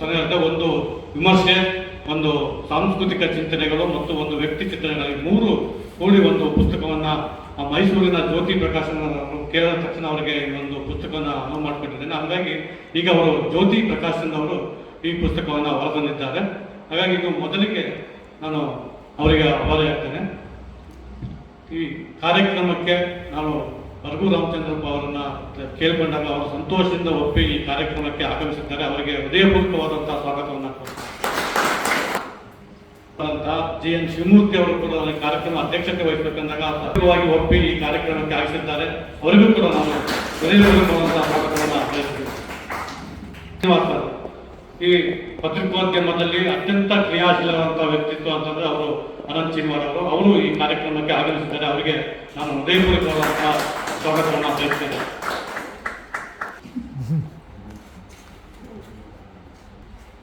ಸರಿಯಾದ ಒಂದು ವಿಮರ್ಶೆ, ಒಂದು ಸಾಂಸ್ಕೃತಿಕ ಚಿಂತನೆಗಳು ಮತ್ತು ಒಂದು ವ್ಯಕ್ತಿ ಚಿಂತನೆಗಳು ಈ ಮೂರು ಕೂಡಿ ಒಂದು ಪುಸ್ತಕವನ್ನ ಮೈಸೂರಿನ ಜ್ಯೋತಿ ಪ್ರಕಾಶನ ಕೇಳಿದ ತಕ್ಷಣ ಅವರಿಗೆ ಒಂದು ಪುಸ್ತಕವನ್ನು ಅನುವು ಮಾಡಿಕೊಟ್ಟಿದ್ದೇನೆ ಹಾಗಾಗಿ ಈಗ ಅವರು ಜ್ಯೋತಿ ಪ್ರಕಾಶನ್ ಅವರು ಈ ಪುಸ್ತಕವನ್ನು ಹೊರತಂದಿದ್ದಾರೆ. ಹಾಗಾಗಿ ಇದು ಮೊದಲಿಗೆ ನಾನು ಅವರಿಗೆ ಆಭಾರಿ ಆಗ್ತೇನೆ. ಈ ಕಾರ್ಯಕ್ರಮಕ್ಕೆ ನಾನು ರಘು ರಾಮಚಂದ್ರಪ್ಪ ಅವರನ್ನ ಕೇಳ್ಕೊಂಡಾಗ ಅವರು ಸಂತೋಷದಿಂದ ಒಪ್ಪಿ ಈ ಕಾರ್ಯಕ್ರಮಕ್ಕೆ ಆಗಮಿಸಿದ್ದಾರೆ. ಅವರಿಗೆ ಹೃದಯಪೂರ್ವಕವಾದಂತಹ ಸ್ವಾಗತವನ್ನು ಜಿ ಎನ್ ಶಿವಮೂರ್ತಿ ಅವರು ಕೂಡ ಕಾರ್ಯಕ್ರಮ ಅಧ್ಯಕ್ಷತೆ ವಹಿಸಬೇಕಂದಾಗ ಸಕ್ರಿಯವಾಗಿ ಒಪ್ಪಿ ಈ ಕಾರ್ಯಕ್ರಮಕ್ಕೆ ಆಗಿಸಿದ್ದಾರೆ ಅವರಿಗೂ ಕೂಡ ನಾನು ಹೃದಯಪೂರ್ವಕವಾದಂತಹ ಸ್ವಾಗತವನ್ನು ಶ್ರೀನಿವಾಸ್ ಈ ಪತ್ರಿಕೋದ್ಯಮದಲ್ಲಿ ಅತ್ಯಂತ ಕ್ರಿಯಾಶೀಲವಾದಂತಹ ವ್ಯಕ್ತಿತ್ವ ಅಂತಂದ್ರೆ ಅವರು ಅನಂತ್ ಶ್ರೀನಿವಾರ್ ಅವರು ಅವರು ಈ ಕಾರ್ಯಕ್ರಮಕ್ಕೆ ಆಗಮಿಸಿದ್ದಾರೆ. ಅವರಿಗೆ ನಾನು ಹೃದಯಪೂರ್ವಕವಾದಂತಹ ಸ್ವಾಗತವನ್ನು ಬಯಸ್ತೇನೆ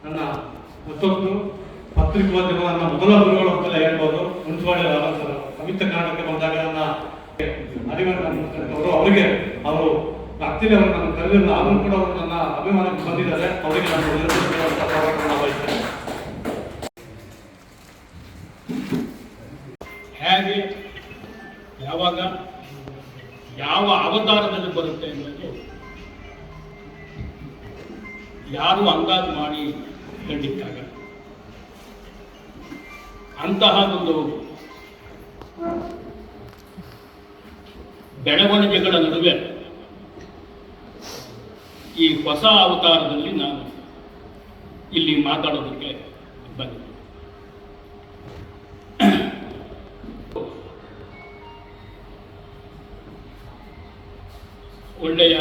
ನನ್ನ ಮತ್ತೊಂದು ಪತ್ರಿಕೋದ್ಯಮ ನನ್ನ ಮೊದಲ ಗುರುಗಳು ಅಂತಲೇ ಹೇಳ್ಬೋದು. ಮುನ್ಸಿಪಾಲಿ ರಾಮಚಂದ್ರ ಕವಿತ ಕಾರಣಕ್ಕೆ ಬಂದಾಗ ನನ್ನ ಅವರು ಅವರಿಗೆ, ಅವರು ಅವರು ನನ್ನ ಕರೆದಿಲ್ಲ ಆದರೂ ಕೂಡ ಅವರು ನನ್ನ ಅಭಿಮಾನಕ್ಕೆ ಬಂದಿದ್ದಾರೆ. ಅವರಿಗೆ ನಾನು ಬಯಸ್ತೇನೆ ಅವತಾರದಲ್ಲಿ ಬರುತ್ತೆ ಅನ್ನೋದು ಯಾರು ಅಂದಾಜು ಮಾಡಿ ಕಂಡಿಟ್ಟಾಗ ಅಂತಹ ಒಂದು ಬೆಳವಣಿಗೆಗಳ ನಡುವೆ ಈ ಹೊಸ ಅವತಾರದಲ್ಲಿ ನಾನು ಇಲ್ಲಿ ಮಾತಾಡೋದಕ್ಕೆ ಬಂದಿದ್ದೆ ಒಳ್ಳೆಯ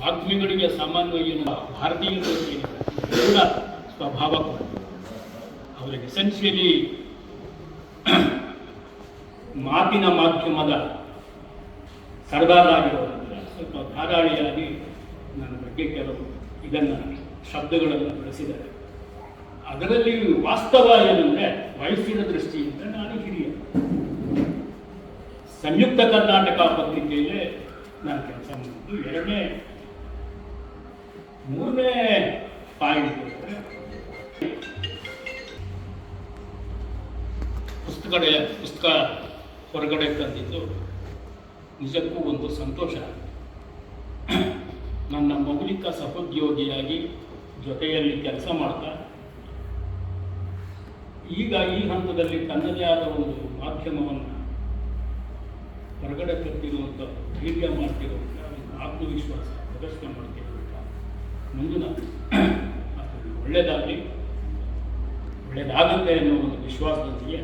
ವಾಗ್ಮಿಗಳಿಗೆ ಸಾಮಾನ್ಯವಾಗಿ ಭಾರತೀಯರಿಗೆ ಕೂಡ ಸ್ವಭಾವ. ಅವರಿಗೆ ಎಸೆನ್ಷಿಯಲಿ ಮಾತಿನ ಮಾಧ್ಯಮದ ಸರ್ದಾರ ಆಗಿರೋದ್ರಿಂದ ಸ್ವಲ್ಪ ಧಾರಾಳಿಯಾಗಿ ನನ್ನ ಬಗ್ಗೆ ಕೆಲವು ಇದನ್ನು ಶಬ್ದಗಳನ್ನು ಬಳಸಿದ್ದಾರೆ ಅದರಲ್ಲಿ ವಾಸ್ತವ ಏನಂದರೆ ವಯಸ್ಸಿನ ದೃಷ್ಟಿಯಿಂದ ನಾನು ಹಿರಿಯ ಸಂಯುಕ್ತ ಕರ್ನಾಟಕ ಪತ್ರಿಕೆಯಲ್ಲಿ ನಾನು ಕೆಲಸ ಮಾಡಿದ್ದು. ಎರಡನೇ, ಮೂರನೇ ಪಾಯಿಂಟ್ ಪುಸ್ತಕಡೆ, ಪುಸ್ತಕ ಹೊರಗಡೆ ತಂದಿದ್ದು ನಿಜಕ್ಕೂ ಒಂದು ಸಂತೋಷ. ನನ್ನ ಮೌಲಿಕ ಸಹೋದ್ಯೋಗಿಯಾಗಿ ಜೊತೆಯಲ್ಲಿ ಕೆಲಸ ಮಾಡ್ತಾ, ಈಗ ಈ ಹಂತದಲ್ಲಿ ತನ್ನದೇ ಆದ ಒಂದು ಮಾಧ್ಯಮವನ್ನು ಹೊರಗಡೆ ತರ್ತಿರುವಂಥ ಧೈರ್ಯ ಮಾಡ್ತಿರುವಂಥ ಆತ್ಮವಿಶ್ವಾಸ ಪ್ರದರ್ಶನ ಮಾಡ್ತಿರುವಂಥ ಮುಂದಿನ ಒಳ್ಳೆಯದಾಗಲಿ ಒಳ್ಳೆಯದಾಗುತ್ತೆ ಅನ್ನೋ ಒಂದು ವಿಶ್ವಾಸದೊಂದಿಗೆ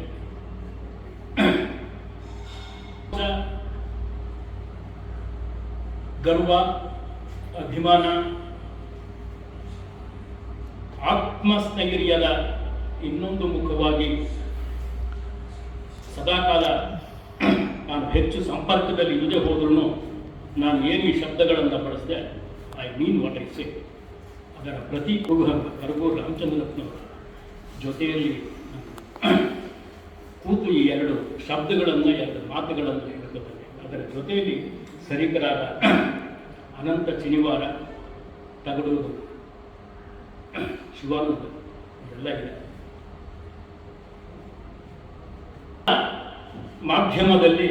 ಗರ್ವ, ಅಭಿಮಾನ, ಆತ್ಮಸ್ಥೈರ್ಯದ ಇನ್ನೊಂದು ಮುಖವಾಗಿ ಸದಾಕಾಲ ನಾನು ಹೆಚ್ಚು ಸಂಪರ್ಕದಲ್ಲಿ ಇಲ್ಲದೆ ಹೋದ್ರೂ ನಾನು ಏನು ಈ ಶಬ್ದಗಳನ್ನು ಬಳಸಿದೆ I mean what I say ಅದರ ಪ್ರತಿ ಕುರುಹ ಕರಗು ರಾಮಚಂದ್ರಪ್ಪನವರ ಜೊತೆಯಲ್ಲಿ ಕೂತು ಈ ಎರಡು ಶಬ್ದಗಳನ್ನು, ಎರಡು ಮಾತುಗಳನ್ನು ಹೇಳಿಕೊಂಡೆ ಅದರ ಜೊತೆಯಲ್ಲಿ ಸರಿಕರಾದ ಅನಂತ ಶನಿವಾರ ತಗಡೂರು ಶಿವಾನಂದ ಎಲ್ಲ ಇದೆ. ಮಾಧ್ಯಮದಲ್ಲಿ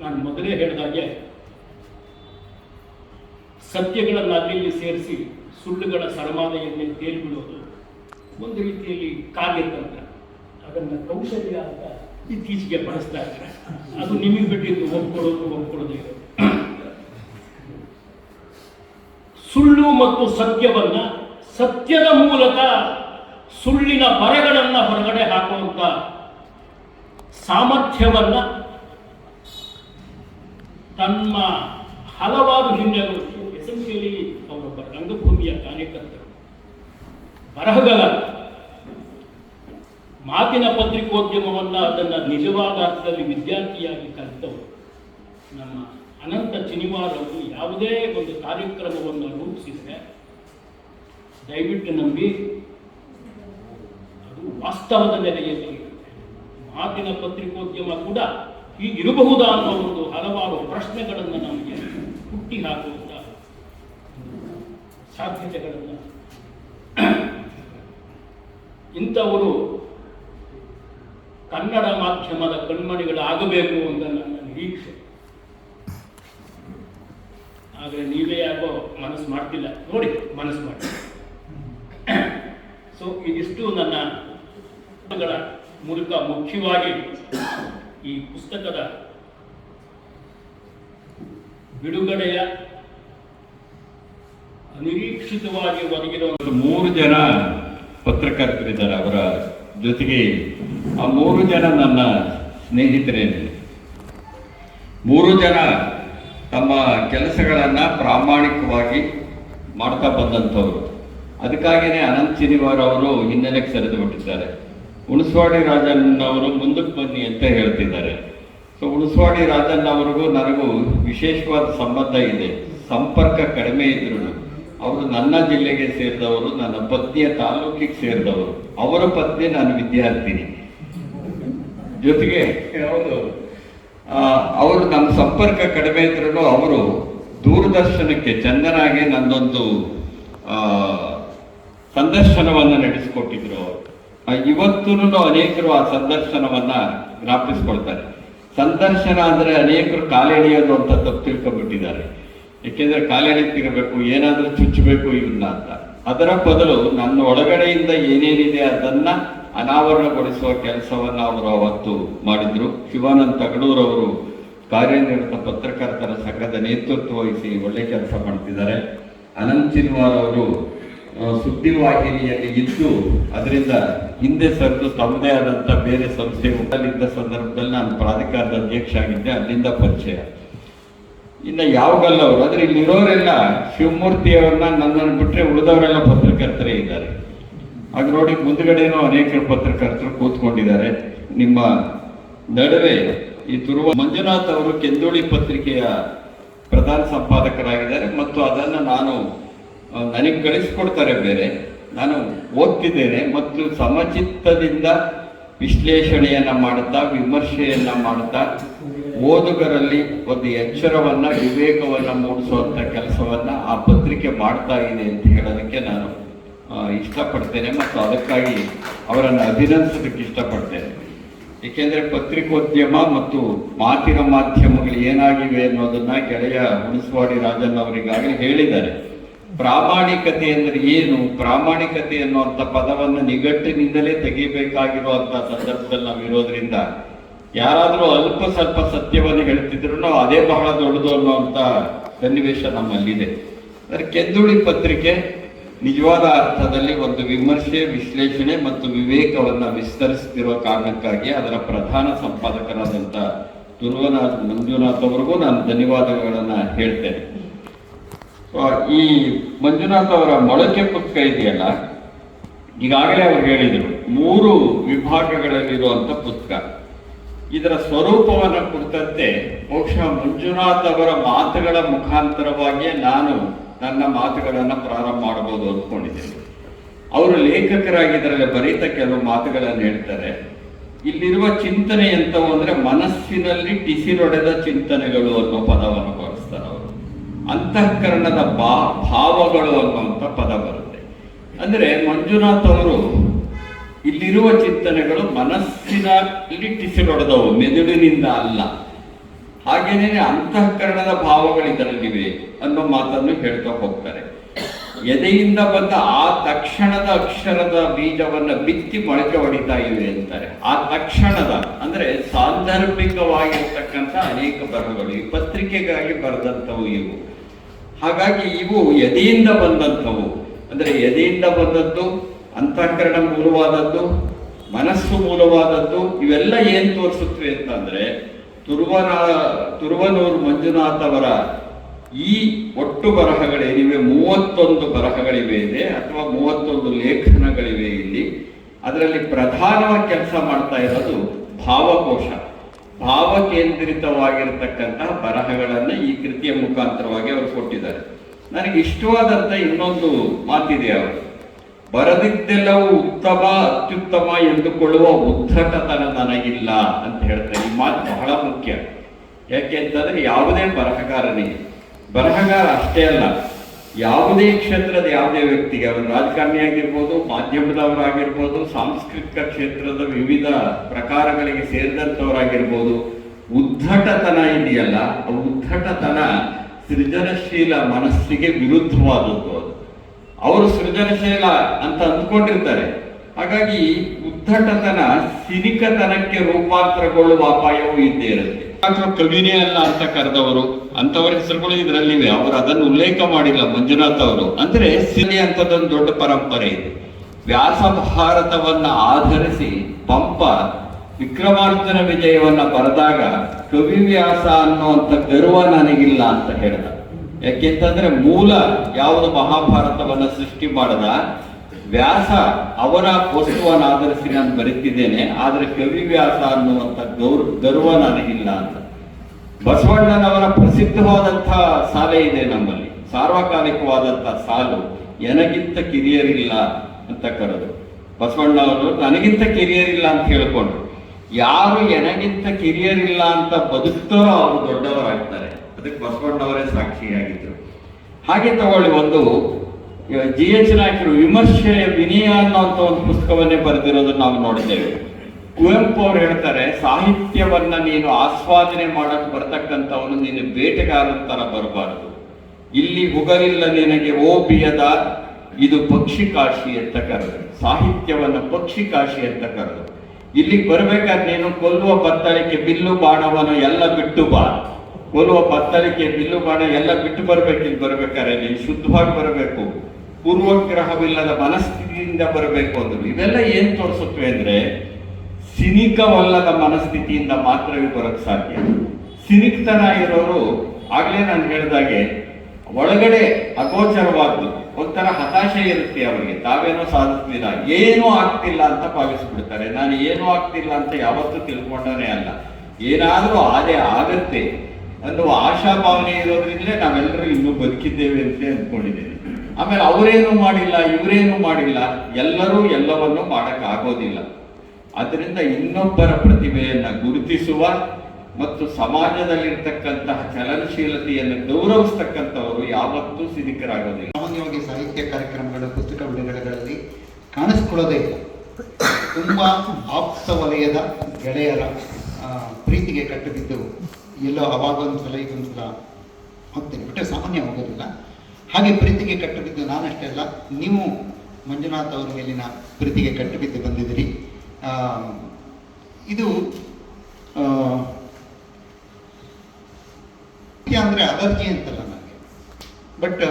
ನಾನು ಮೊದಲೇ ಹೇಳಿದಾಗೆ, ಸತ್ಯಗಳನ್ನು ಅಲ್ಲಿ ಸೇರಿಸಿ ಸುಳ್ಳುಗಳ ಸರಮಾಲೆಯನ್ನೇ ತೇಲ್ಬಿಡೋದು ಒಂದು ರೀತಿಯಲ್ಲಿ ಕಾರ್ಯತಂತ್ರ ಅದನ್ನು ಕೌಶಲ್ಯ ಅಂತ ಇತ್ತೀಚೆಗೆ ಬಳಸ್ತಾ ಇದ್ದಾರೆ. ಅದು ನಿಮಗೆ ಬಿಟ್ಟಿದ್ದು ಒಪ್ಕೊಳ್ಳೋದು ಒಪ್ಕೊಳ್ಳೋದು ಸುಳ್ಳು ಮತ್ತು ಸತ್ಯವನ್ನ ಸತ್ಯದ ಮೂಲಕ ಸುಳ್ಳಿನ ಬರಗಳನ್ನು ಹೊರಗಡೆ ಹಾಕುವಂತ ಸಾಮರ್ಥ್ಯವನ್ನ ತಮ್ಮ ಹಲವಾರು ಹಿನ್ನೆಲೆಗಳು ಎಸೆನ್ಷಿಯಲಿ ಅವರೊಬ್ಬ ರಂಗಭೂಮಿಯ ಕಾರ್ಯಕರ್ತರು. ಬರಹಗಾರ ಮಾತಿನ ಪತ್ರಿಕೋದ್ಯಮವನ್ನು ಅದನ್ನು ನಿಜವಾದ ಅರ್ಥದಲ್ಲಿ ವಿದ್ಯಾರ್ಥಿಯಾಗಿ ಕಲಿತವರು. ನಮ್ಮ ಅನಂತ ಅವರು ಯಾವುದೇ ಒಂದು ಕಾರ್ಯಕ್ರಮವನ್ನು ರೂಪಿಸಿದರೆ ದಯವಿಟ್ಟು ನಂಬಿ, ಅದು ವಾಸ್ತವದ ನೆಲೆಯಲ್ಲಿ ಮಾತಿನ ಪತ್ರಿಕೋದ್ಯಮ ಕೂಡ ಹೀಗಿರಬಹುದಾ ಅನ್ನೋ ಒಂದು ಹಲವಾರು ಪ್ರಶ್ನೆಗಳನ್ನು ನಮಗೆ ಹುಟ್ಟಿ ಹಾಕುವಂಥ ಸಾಧ್ಯತೆಗಳನ್ನು ಇಂಥವರು ಕನ್ನಡ ಮಾಧ್ಯಮದ ಕಣ್ಮಣಿಗಳಾಗಬೇಕು ಅಂತ ನನ್ನ ನಿರೀಕ್ಷೆ. ಆದರೆ ನೀವೇ ಯಾಕೋ ಮನಸ್ಸು ಮಾಡ್ತಿಲ್ಲ. ನೋಡಿ, ಮನಸ್ಸು ಮಾಡಿ. ಸೊ ಇದಿಷ್ಟು ನನ್ನ ಮೂಲಕ ಮುಖ್ಯವಾಗಿ ಈ ಪುಸ್ತಕದ ಬಿಡುಗಡೆಯ ಅನಿರೀಕ್ಷಿತವಾಗಿ ಒದಗಿರುವ ಒಂದು ಮೂರು ಜನ ಪತ್ರಕರ್ತರಿದ್ದಾರೆ ಅವರ ಜೊತೆಗೆ ಆ ಮೂರು ಜನ ನನ್ನ ಸ್ನೇಹಿತರೇನೆ ಮೂರು ಜನ ತಮ್ಮ ಕೆಲಸಗಳನ್ನು ಪ್ರಾಮಾಣಿಕವಾಗಿ ಮಾಡ್ತಾ ಬಂದಂಥವ್ರು. ಅದಕ್ಕಾಗಿಯೇ ಅನಂತ್ ಶನಿವಾರ ಅವರು ಹಿನ್ನೆಲೆಗೆ ಸರಿದು ಉಣಸ್ವಾಡಿ ರಾಜಣ್ಣವರು ಮುಂದಕ್ಕೆ ಬನ್ನಿ ಅಂತ ಹೇಳ್ತಿದ್ದಾರೆ. ಸೊ ಉಣಸ್ವಾಡಿ ರಾಜನ್ನವರಿಗೂ ನನಗೂ ವಿಶೇಷವಾದ ಸಂಬಂಧ ಇದೆ. ಸಂಪರ್ಕ ಕಡಿಮೆ ಇದ್ರು ಅವರು ನನ್ನ ಜಿಲ್ಲೆಗೆ ಸೇರಿದವರು, ನನ್ನ ಪತ್ನಿಯ ತಾಲೂಕಿಗೆ ಸೇರಿದವರು. ಅವರ ಪತ್ನಿ ನಾನು ವಿದ್ಯಾರ್ಥಿನಿ. ಜೊತೆಗೆ, ಹೌದು. ಅವರು ನಮ್ಮ ಸಂಪರ್ಕ ಕಡಿಮೆ ಇದ್ರೂ ಅವರು ದೂರದರ್ಶನಕ್ಕೆ ಚಂದನಾಗೆ ನನ್ನೊಂದು ಸಂದರ್ಶನವನ್ನ ನಡೆಸಿಕೊಟ್ಟಿದ್ರು ಅವರು. ಇವತ್ತೂ ಅನೇಕರು ಆ ಸಂದರ್ಶನವನ್ನ ಜ್ಞಾಪಿಸ್ಕೊಳ್ತಾರೆ. ಸಂದರ್ಶನ ಅಂದ್ರೆ ಅನೇಕರು ಕಾಲೆಳೆಯೋದು ಅಂತ ತಪ್ಪು ತಿಳ್ಕೊಂಡ್ಬಿಟ್ಟಿದ್ದಾರೆ. ಯಾಕೆಂದ್ರೆ ಕಾಲೆಳಿತಿರಬೇಕು ಏನಾದ್ರೂ ಚುಚ್ಚಬೇಕು ಇವನ್ನ ಅಂತ. ಅದರ ಬದಲು ನನ್ನ ಒಳಗಡೆಯಿಂದ ಏನೇನಿದೆ ಅದನ್ನ ಅನಾವರಣಗೊಳಿಸುವ ಕೆಲಸವನ್ನ ಅವರು ಅವತ್ತು ಮಾಡಿದ್ರು. ಶಿವಾನಂದ ತಗಡೂರವರು ಕಾರ್ಯನಿರತ ಪತ್ರಕರ್ತರ ಸಂಘದ ನೇತೃತ್ವ ವಹಿಸಿ ಒಳ್ಳೆ ಕೆಲಸ ಮಾಡ್ತಿದ್ದಾರೆ. ಅನಂತ್ ಸಿನ್ವಾರ್ ಅವರು ಸುದ್ದಿವಾಹಿನಿಯಲ್ಲಿ ಇದ್ದು, ಅದರಿಂದ ಹಿಂದೆ ಸರಿದು ತಮ್ಮದೇ ಆದಂತ ಬೇರೆ ಸಂಸ್ಥೆ ಇದ್ದ ಸಂದರ್ಭದಲ್ಲಿ ನಾನು ಪ್ರಾಧಿಕಾರದ ಅಧ್ಯಕ್ಷ ಆಗಿದ್ದೆ ಅಲ್ಲಿಂದ ಪರಿಚಯ. ಇನ್ನು ಯಾವಾಗಲ್ಲ ಅವರು, ಆದ್ರೆ ಇಲ್ಲಿರೋರೆಲ್ಲ ಶಿವಮೂರ್ತಿ ಅವ್ರನ್ನ ನನ್ನನ್ನು ಬಿಟ್ರೆ ಉಳಿದವರೆಲ್ಲ ಪತ್ರಕರ್ತರೇ ಇದ್ದಾರೆ. ಆಗ ನೋಡಿ, ಮುಂದ್ಗಡೆನೂ ಅನೇಕರು ಪತ್ರಕರ್ತರು ಕೂತ್ಕೊಂಡಿದ್ದಾರೆ. ನಿಮ್ಮ ನಡುವೆ ಈ ತುರುವ ಮಂಜುನಾಥ್ ಅವರು ಕೆಂದೋಳಿ ಪತ್ರಿಕೆಯ ಪ್ರಧಾನ ಸಂಪಾದಕರಾಗಿದ್ದಾರೆ ಮತ್ತು ಅದನ್ನು ನಾನು ನನಗೆ ಕಳಿಸ್ಕೊಡ್ತಾರೆ ಬೇರೆ. ನಾನು ಓದ್ತಿದ್ದೇನೆ, ಮತ್ತು ಸಮಚಿತ್ತದಿಂದ ವಿಶ್ಲೇಷಣೆಯನ್ನ ಮಾಡುತ್ತಾ, ವಿಮರ್ಶೆಯನ್ನ ಮಾಡುತ್ತಾ, ಓದುಗರಲ್ಲಿ ಒಂದು ಎಚ್ಚರವನ್ನು, ವಿವೇಕವನ್ನ ಮೂಡಿಸುವಂಥ ಕೆಲಸವನ್ನ ಆ ಪತ್ರಿಕೆ ಮಾಡ್ತಾ ಇದೆ ಅಂತ ಹೇಳೋದಕ್ಕೆ ನಾನು ಇಷ್ಟಪಡ್ತೇನೆ ಮತ್ತು ಅದಕ್ಕಾಗಿ ಅವರನ್ನು ಅಭಿನಂದಿಸೋದಕ್ಕೆ ಇಷ್ಟಪಡ್ತೇನೆ. ಏಕೆಂದರೆ ಪತ್ರಿಕೋದ್ಯಮ ಮತ್ತು ಮಾತಿನ ಮಾಧ್ಯಮಗಳು ಏನಾಗಿವೆ ಅನ್ನೋದನ್ನ ಗೆಳೆಯ ಹುಣಸವಾಡಿ ರಾಜನ್ ಅವರಿಗಾಗಲೇ ಹೇಳಿದ್ದಾರೆ. ಪ್ರಾಮಾಣಿಕತೆ ಅಂದ್ರೆ ಏನು? ಪ್ರಾಮಾಣಿಕತೆ ಅನ್ನುವಂಥ ಪದವನ್ನು ನಿಘಟ್ಟಿನಿಂದಲೇ ತೆಗಿಬೇಕಾಗಿರುವಂತಹ ಸಂದರ್ಭದಲ್ಲಿ ನಾವು ಇರೋದ್ರಿಂದ ಯಾರಾದರೂ ಅಲ್ಪ ಸ್ವಲ್ಪ ಸತ್ಯವನ್ನು ಹೇಳ್ತಿದ್ರು ಅದೇ ಬಹಳ ದೊಡ್ಡದು ಅನ್ನುವಂಥ ಸನ್ನಿವೇಶ ನಮ್ಮಲ್ಲಿದೆ. ಅಂದ್ರೆ ಕೆಂದುಳಿ ಪತ್ರಿಕೆ ನಿಜವಾದ ಅರ್ಥದಲ್ಲಿ ಒಂದು ವಿಮರ್ಶೆ, ವಿಶ್ಲೇಷಣೆ ಮತ್ತು ವಿವೇಕವನ್ನು ವಿಸ್ತರಿಸುತ್ತಿರುವ ಕಾರಣಕ್ಕಾಗಿ ಅದರ ಪ್ರಧಾನ ಸಂಪಾದಕರಾದಂಥ ತುರುವನಾಥ್ ಮಂಜುನಾಥ್ ಅವರಿಗೂ ನಾನು ಧನ್ಯವಾದಗಳನ್ನು ಹೇಳ್ತೇನೆ. ಈ ಮಂಜುನಾಥ್ ಅವರ ಮೊಳಕೆ ಪುಸ್ತಕ ಇದೆಯಲ್ಲ, ಈಗಾಗಲೇ ಅವರು ಹೇಳಿದರು, ಮೂರು ವಿಭಾಗಗಳಲ್ಲಿರುವಂತ ಪುಸ್ತಕ. ಇದರ ಸ್ವರೂಪವನ್ನು ಕುರಿತಂತೆ ಬಹುಶಃ ಮಂಜುನಾಥ್ ಅವರ ಮಾತುಗಳ ಮುಖಾಂತರವಾಗಿಯೇ ನಾನು ನನ್ನ ಮಾತುಗಳನ್ನು ಪ್ರಾರಂಭ ಮಾಡಬಹುದು ಅಂದ್ಕೊಂಡಿದ್ದೇನೆ. ಅವರು ಲೇಖಕರಾಗಿದ್ದರಲ್ಲಿ ಬರೀತ ಕೆಲವು ಮಾತುಗಳನ್ನು ಹೇಳ್ತಾರೆ. ಇಲ್ಲಿರುವ ಚಿಂತನೆ ಎಂತವು ಅಂದರೆ ಮನಸ್ಸಿನಲ್ಲಿ ಟಿಸಿರೊಡೆದ ಚಿಂತನೆಗಳು ಅನ್ನೋ ಪದವನ್ನು ಬಳಸ್ತಾರೆ ಅಂತಃಕರಣದ ಬಾ, ಭಾವಗಳು ಅನ್ನುವಂಥ ಪದ ಬರುತ್ತೆ. ಅಂದರೆ ಮಂಜುನಾಥ್ ಅವರು ಇಲ್ಲಿರುವ ಚಿಂತನೆಗಳು ಮನಸ್ಸಿನಲ್ಲಿ ಟಿಸಿಡೊಡೆದವು ಮೆದುಳಿನಿಂದ ಅಲ್ಲ. ಹಾಗೇನೇ ಅಂತಃಕರಣದ ಭಾವಗಳು ಇದರಲ್ಲಿವೆ ಅನ್ನೋ ಮಾತನ್ನು ಹೇಳ್ತಾ ಹೋಗ್ತಾರೆ. ಎದೆಯಿಂದ ಬಂದ ಆ ತಕ್ಷಣದ ಅಕ್ಷರದ ಬೀಜವನ್ನ ಬಿತ್ತಿ ಮೊಳಕೆ ಹೊಡಿತಾ ಇವೆ ಅಂತಾರೆ. ಆ ತಕ್ಷಣದ, ಅಂದ್ರೆ ಸಾಂದರ್ಭಿಕವಾಗಿರ್ತಕ್ಕಂಥ ಅನೇಕ ಬರಹಗಳು, ಈ ಪತ್ರಿಕೆಗಾಗಿ ಬರೆದಂಥವು ಇವು. ಹಾಗಾಗಿ ಇವು ಎದೆಯಿಂದ ಬಂದಂಥವು. ಅಂದರೆ ಎದೆಯಿಂದ ಬಂದದ್ದು, ಅಂತಃಕರಣ ಮೂಲವಾದದ್ದು, ಮನಸ್ಸು ಮೂಲವಾದದ್ದು, ಇವೆಲ್ಲ ಏನು ತೋರಿಸುತ್ತವೆ ಅಂತಂದರೆ, ತುರುವನ, ತುರುವನೂರು ಮಂಜುನಾಥ್ ಅವರ ಈ ಒಟ್ಟು ಬರಹಗಳೇನಿವೆ ಮೂವತ್ತೊಂದು ಬರಹಗಳಿವೆ ಇದೆ, ಅಥವಾ ಮೂವತ್ತೊಂದು ಲೇಖನಗಳಿವೆ ಇಲ್ಲಿ. ಅದರಲ್ಲಿ ಪ್ರಧಾನವಾಗಿ ಕೆಲಸ ಮಾಡ್ತಾ ಇರೋದು ಭಾವಕೋಶ. ಭಾವಕೇಂದ್ರಿತವಾಗಿರ್ತಕ್ಕಂತಹ ಬರಹಗಳನ್ನು ಈ ಕೃತಿಯ ಮುಖಾಂತರವಾಗಿ ಅವರು ಕೊಟ್ಟಿದ್ದಾರೆ. ನನಗೆ ಇಷ್ಟವಾದಂತ ಇನ್ನೊಂದು ಮಾತಿದೆ ಅವರು ಬರದಿದ್ದೆಲ್ಲವೂ ಉತ್ತಮ, ಅತ್ಯುತ್ತಮ ಎಂದುಕೊಳ್ಳುವ ಉದ್ಧಟತನ ನನಗಿಲ್ಲ ಅಂತ ಹೇಳ್ತಾರೆ. ಈ ಮಾತು ಬಹಳ ಮುಖ್ಯ. ಯಾಕೆ ಅಂತಂದ್ರೆ ಯಾವುದೇ ಬರಹಗಾರನಿಗೆ, ಬರಹಗಾರ ಅಷ್ಟೇ ಅಲ್ಲ ಯಾವುದೇ ಕ್ಷೇತ್ರದ ಯಾವುದೇ ವ್ಯಕ್ತಿಗೆ, ಅವರು ರಾಜಕಾರಣಿ ಆಗಿರ್ಬೋದು, ಮಾಧ್ಯಮದವರಾಗಿರ್ಬೋದು, ಸಾಂಸ್ಕೃತಿಕ ಕ್ಷೇತ್ರದ ವಿವಿಧ ಪ್ರಕಾರಗಳಿಗೆ ಸೇರಿದಂಥವರಾಗಿರ್ಬೋದು ಉದ್ಧಟತನ ಇದೆಯಲ್ಲ, ಆ ಉದ್ಧಟತನ ಸೃಜನಶೀಲ ಮನಸ್ಸಿಗೆ ವಿರುದ್ಧವಾದದ್ದು ಅದು. ಅವರು ಸೃಜನಶೀಲ ಅಂತ ಅಂದ್ಕೊಂಡಿರ್ತಾರೆ. ಹಾಗಾಗಿ ಉದ್ಧಟತನ, ಸಿನಿಕತನಕ್ಕೆ ರೂಪಾಂತರಗೊಳ್ಳುವ ಅಪಾಯವೂ ಇದ್ದೇ ಇರುತ್ತೆ. ಕವಿನೇ ಅಲ್ಲ ಅಂತ ಕರೆದವರು, ಅಂತವರ ಹೆಸರುಗಳು ಇದರಲ್ಲಿವೆ ಅವರು ಅದನ್ನು ಉಲ್ಲೇಖ ಮಾಡಿಲ್ಲ, ಮಂಜುನಾಥ್ ಅವರು. ಅಂದ್ರೆ ಸಿನಿ ಅಂತದೊಂದು ದೊಡ್ಡ ಪರಂಪರೆ ಇದೆ. ವ್ಯಾಸ ಭಾರತವನ್ನ ಆಧರಿಸಿ ಪಂಪ ವಿಕ್ರಮಾರ್ಜುನ ವಿಜಯವನ್ನ ಬರೆದಾಗ ಕವಿ ವ್ಯಾಸ ಅನ್ನುವಂಥ ಗರ್ವ ನನಗಿಲ್ಲ ಅಂತ ಹೇಳ್ದ. ಯಾಕೆಂತಂದ್ರೆ ಮೂಲ ಯಾವುದು ಮಹಾಭಾರತವನ್ನ ಸೃಷ್ಟಿ ಮಾಡದ? ವ್ಯಾಸ ಅವರ ವಸ್ತುವನ್ನು ಆಧರಿಸಿ ನಾನು ಬರೀತಿದ್ದೇನೆ ಆದರೆ ಕವಿ ವ್ಯಾಸ ಅನ್ನುವಂಥ ಗೌರ್, ಗರ್ವ ನನಗಿಲ್ಲ ಅಂತ. ಬಸವಣ್ಣನವರ ಪ್ರಸಿದ್ಧವಾದಂಥ ಸಾಲೆ ಇದೆ ನಮ್ಮಲ್ಲಿ. ಸಾರ್ವಕಾಲಿಕವಾದಂಥ ಸಾಲು ನನಗಿಂತ ಕಿರಿಯರಿಲ್ಲ ಅಂತ ಕರೆದು. ಬಸವಣ್ಣವರು ನನಗಿಂತ ಕಿರಿಯರಿಲ್ಲ ಅಂತ ಹೇಳ್ಕೊಂಡ್ರು ಯಾರು ನನಗಿಂತ ಕಿರಿಯರಿಲ್ಲ ಅಂತ ಬದುಕ್ತಾರೋ ಅವರು ದೊಡ್ಡವರಾಗ್ತಾರೆ. ಅದಕ್ಕೆ ಬಸವಣ್ಣವರೇ ಸಾಕ್ಷಿಯಾಗಿದ್ದರು ಹಾಗೆ ತಗೊಳ್ಳಿ ಒಂದು ಜಿ ಎಚ್ ನಾಯಕರು ವಿಮರ್ಶೆಯ ವಿನಯ ಅನ್ನುವಂಥ ಒಂದು ಪುಸ್ತಕವನ್ನೇ ಬರೆದಿರೋದನ್ನ ನಾವು ನೋಡಿದ್ದೇವೆ. ಕುವೆಂಪು ಅವರು ಹೇಳ್ತಾರೆ, ಸಾಹಿತ್ಯವನ್ನ ನೀನು ಆಸ್ವಾದನೆ ಮಾಡಕ್ ಬರ್ತಕ್ಕಂಥವನು ನೀನು ಬೇಟೆಗಾರನ ತರ ಬರಬಾರದು. ಇಲ್ಲಿ ಹುಗಲಿಲ್ಲ ನಿನಗೆ, ಓ ಬಿಯದ, ಇದು ಪಕ್ಷಿ ಕಾಶಿ ಅಂತ ಕರೆದು. ಸಾಹಿತ್ಯವನ್ನ ಪಕ್ಷಿ ಕಾಶಿ ಅಂತ ಕರೆದು. ಇಲ್ಲಿಗೆ ಬರ್ಬೇಕಾದ್ರೆ ನೀನು ಕೊಲ್ಲುವ ಬತ್ತಳಿಕೆ ಬಿಲ್ಲು ಬಾಣವನ್ನು ಎಲ್ಲ ಬಿಟ್ಟು ಬಾ. ಕೊಲ್ಲುವ ಬತ್ತಳಿಕೆ ಬಿಲ್ಲು ಬಾಣ ಎಲ್ಲ ಬಿಟ್ಟು ಬರ್ಬೇಕು, ಇಲ್ಲಿ ಬರ್ಬೇಕಾದ್ರೆ ನೀನು ಶುದ್ಧವಾಗಿ ಬರಬೇಕು. ಪೂರ್ವಗ್ರಹವಿಲ್ಲದ ಮನಸ್ಥಿತಿಯಿಂದ ಬರಬೇಕು ಅಂದರು. ಇವೆಲ್ಲ ಏನ್ ತೋರಿಸುತ್ತವೆ ಅಂದ್ರೆ, ಸಿನಿಕವಲ್ಲದ ಮನಸ್ಥಿತಿಯಿಂದ ಮಾತ್ರವೇ ಬರೋಕ್ ಸಾಧ್ಯ. ಸಿನಿಕ್ತನ ಇರೋರು, ಆಗ್ಲೇ ನಾನು ಹೇಳಿದಾಗೆ ಒಳಗಡೆ ಅಗೋಚರವಾದ್ದು ಒಂಥರ ಹತಾಶೆ ಇರುತ್ತೆ ಅವರಿಗೆ. ತಾವೇನೋ ಸಾಧಿಸ್ಲಿಲ್ಲ. ಏನೂ ಆಗ್ತಿಲ್ಲ ಅಂತ ಭಾವಿಸ್ಬಿಡ್ತಾರೆ. ನಾನು ಏನೂ ಆಗ್ತಿಲ್ಲ ಅಂತ ಯಾವತ್ತೂ ತಿಳ್ಕೊಂಡನೇ ಅಲ್ಲ. ಏನಾದರೂ ಆದೇ ಆಗತ್ತೆ ಅನ್ನುವ ಆಶಾಭಾವನೆ ಇರೋದ್ರಿಂದಲೇ ನಾವೆಲ್ಲರೂ ಇನ್ನೂ ಬದುಕಿದ್ದೇವೆ ಅಂತ ಅಂದ್ಕೊಂಡಿದ್ದೇನೆ. ಆಮೇಲೆ ಅವರೇನು ಮಾಡಿಲ್ಲ, ಇವರೇನು ಮಾಡಿಲ್ಲ, ಎಲ್ಲರೂ ಎಲ್ಲವನ್ನು ಮಾಡೋಕ್ಕಾಗೋದಿಲ್ಲ. ಆಗೋದಿಲ್ಲ ಅದರಿಂದ ಇನ್ನೊಬ್ಬರ ಪ್ರತಿಭೆಯನ್ನು ಗುರುತಿಸುವ ಮತ್ತು ಸಮಾಜದಲ್ಲಿರ್ತಕ್ಕಂತಹ ಚಲನಶೀಲತೆಯನ್ನು ಗೌರವಿಸ್ತಕ್ಕಂಥವರು ಯಾವತ್ತೂ ಸಿದ್ಧಿಕರಾಗೋದಿಲ್ಲ. ಸಾಮಾನ್ಯವಾಗಿ ಸಾಹಿತ್ಯ ಕಾರ್ಯಕ್ರಮಗಳು, ಪುಸ್ತಕ ಬಿಡುಗಡೆಗಳಲ್ಲಿ ಕಾಣಿಸ್ಕೊಳ್ಳೋದೇ ಇಲ್ಲ ತುಂಬ ಆಪ್ತ ವಲಯದ ಗೆಳೆಯರ ಪ್ರೀತಿಗೆ ಕಟ್ಟಬಿದ್ದು ಎಲ್ಲೋ ಅವಾಗೊಂದು ಸಲ ಇದೊಂದು ಸಲ ಹೋಗ್ತೇನೆ. ಬಿಟ್ಟರೆ ಸಾಮಾನ್ಯ ಹೋಗೋದಿಲ್ಲ. ಹಾಗೆ ಪ್ರೀತಿಗೆ ಕಟ್ಟು ಬಿದ್ದು ನಾನಷ್ಟೇ ಅಲ್ಲ ನೀವು ಮಂಜುನಾಥ್ ಅವರ ಮೇಲಿನ ಪ್ರೀತಿಗೆ ಕಟ್ಟು ಬಿದ್ದು ಬಂದಿದ್ದೀರಿ ಇದು ಅಂದ್ರೆ ಅಲರ್ಜಿ ಅಂತಲ್ಲ ನನಗೆ. ಬಟ್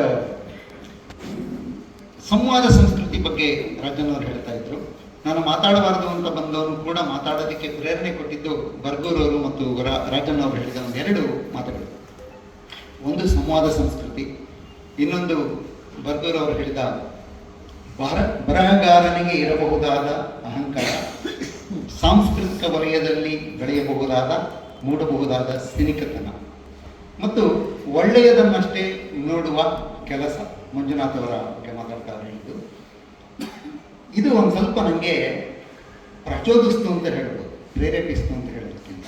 ಸಂವಾದ ಸಂಸ್ಕೃತಿ ಬಗ್ಗೆ ರಾಜನವರು ಹೇಳ್ತಾ ಇದ್ರು. ನಾನು ಮಾತಾಡಬಾರದು ಅಂತ ಬಂದವರು ಕೂಡ ಮಾತಾಡೋದಕ್ಕೆ ಪ್ರೇರಣೆ ಕೊಟ್ಟಿದ್ದು ಬರ್ಗೂರವರು ಮತ್ತು ರಾಜನ್ ಅವರು ಹೇಳಿದ ಎರಡು ಮಾತುಗಳು. ಒಂದು ಸಂವಾದ ಸಂಸ್ಕೃತಿ ಇನ್ನೊಂದು ಬರ್ದೂರ್ ಅವರು ಹೇಳಿದ, ಬರ, ಬರಹಗಾರನಿಗೆ ಇರಬಹುದಾದ ಅಹಂಕಾರ, ಸಾಂಸ್ಕೃತಿಕ ವಲಯದಲ್ಲಿ ಬೆಳೆಯಬಹುದಾದ, ಮೂಡಬಹುದಾದ ಸಿನಿಕತನ. ಮತ್ತು ಒಳ್ಳೆಯದನ್ನಷ್ಟೇ ನೋಡುವ ಕೆಲಸ ಮಂಜುನಾಥ್ ಅವರ ಬಗ್ಗೆ ಮಾತಾಡ್ತಾ ಹೇಳಿದ್ದು ಇದು ಒಂದು ಸ್ವಲ್ಪ ನನಗೆ ಪ್ರಚೋದಿಸ್ತು ಅಂತ ಹೇಳ್ಬೋದು, ಪ್ರೇರೇಪಿಸ್ತು ಅಂತ ಹೇಳೋದಕ್ಕಿಂತ.